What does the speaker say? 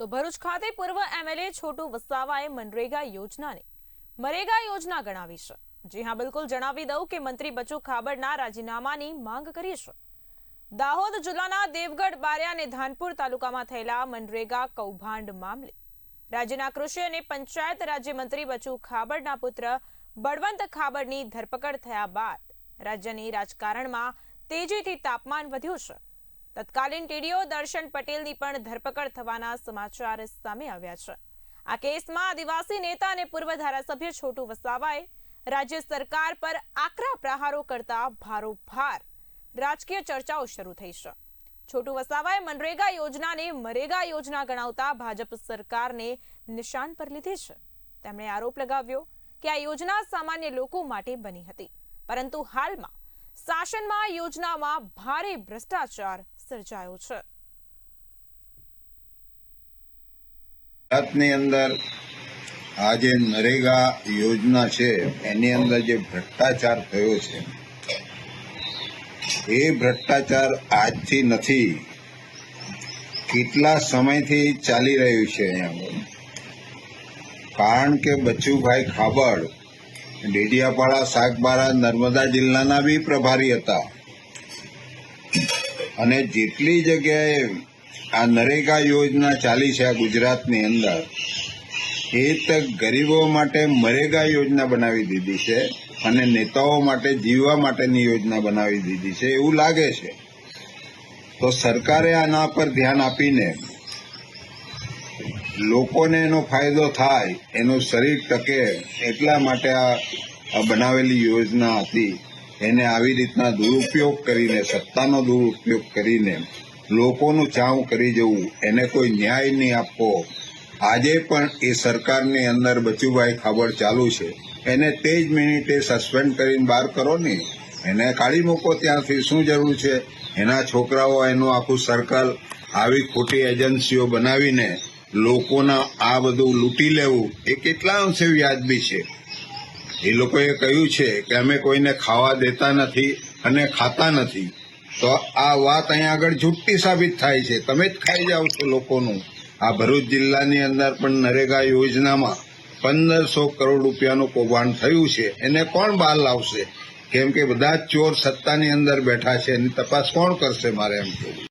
તો ભરૂચ ખાતે પૂર્વ એમએલએ છોટુ વસાવાએ મનરેગા યોજનાને મરેગા યોજના ગણાવી છે. જી હા, બિલકુલ જણાવી દઉં કે મંત્રી બચુ ખાબડના રાજીનામાની માંગ કરી છે. દાહોદ જિલ્લાના દેવગઢ, બારિયા અને ધાનપુર તાલુકામાં થયેલા મનરેગા કૌભાંડ મામલે રાજ્યના કૃષિ અને પંચાયત રાજ્યમંત્રી બચુ ખાબડના પુત્ર બળવંત ખાબડની ધરપકડ થયા બાદ રાજ્યની રાજકારણમાં તેજીથી તાપમાન વધ્યું છે. તત્કાલીન ટીડીઓ દર્શન પટેલની પણ ધરપકડ થવાના સમાચાર સામે આવ્યા છે. આ કેસમાં આદિવાસી નેતા અને પૂર્વ ધારાસભ્ય છોટુ વસાવાએ રાજ્ય સરકાર પર આકરા પ્રહારો કરતા ભારોભાર રાજકીય ચર્ચાઓ શરૂ થઈ છે. છોટુ વસાવાએ મનરેગા યોજનાને મરેગા યોજના ગણાવતા ભાજપ સરકારને નિશાન પર લીધી છે. તેમણે આરોપ લગાવ્યો કે આ યોજના સામાન્ય લોકો માટે બની હતી, પરંતુ હાલમાં શાસનમાં યોજનામાં ભારે ભ્રષ્ટાચાર સર્જાયો છે. ગુજરાતની અંદર આ જે નરેગા યોજના છે, એની અંદર જે ભ્રષ્ટાચાર થયો છે, એ ભ્રષ્ટાચાર આજથી નથી. કેટલા સમયથી ચાલી રહ્યું છે અહીંયા? કારણ કે બચુભાઈ ખાબડ ડેડિયાપાડા સાગબારા નર્મદા જિલ્લાના બી પ્રભારી હતા. અને જેટલી જગ્યાએ આ નરેગા યોજના ચાલી છે આ ગુજરાતની અંદર, એ તો ગરીબો માટે મરેગા યોજના બનાવી દીધી છે અને નેતાઓ માટે જીવવા માટેની યોજના બનાવી દીધી છે એવું લાગે છે. તો સરકારે આના પર ધ્યાન આપીને લોકોને એનો ફાયદો થાય, એનું શરીર ટકે, એટલા માટે આ બનાવેલી યોજના હતી. એને આવી રીતના દુરુપયોગ કરીને, સત્તાનો દુરુપયોગ કરીને લોકોનું ચાવ કરી જવું, એને કોઈ ન્યાય નહીં આપવો. આજે પણ એ સરકારની અંદર બચુભાઈ ખાબડ ચાલુ છે. એને તે જ મિનિટે સસ્પેન્ડ કરીને બહાર કરો ને. એને કાઢી મૂકો ત્યાંથી. શું જરૂર છે? એના છોકરાઓ, એનું આખું સર્કલ આવી ખોટી એજન્સીઓ બનાવીને લોકોના આ બધું લૂંટી લેવું એ કેટલા અંશે વ્યાજબી છે? એ લોકોએ કહ્યું છે કે અમે કોઈને ખાવા દેતા નથી અને ખાતા નથી. તો આ વાત અહીંયા આગળ જુઠ્ઠી સાબિત થાય છે. તમે જ ખાઈ જાઓ છો લોકોનું. આ ભરૂચ જિલ્લાની અંદર પણ નરેગા યોજનામાં પંદરસો કરોડ રૂપિયાનું કૌભાંડ થયું છે. એને કોણ બહાર લાવશે? કેમ કે બધા ચોર સત્તાની અંદર બેઠા છે. એની તપાસ કોણ કરશે મારે એમ કહેવું.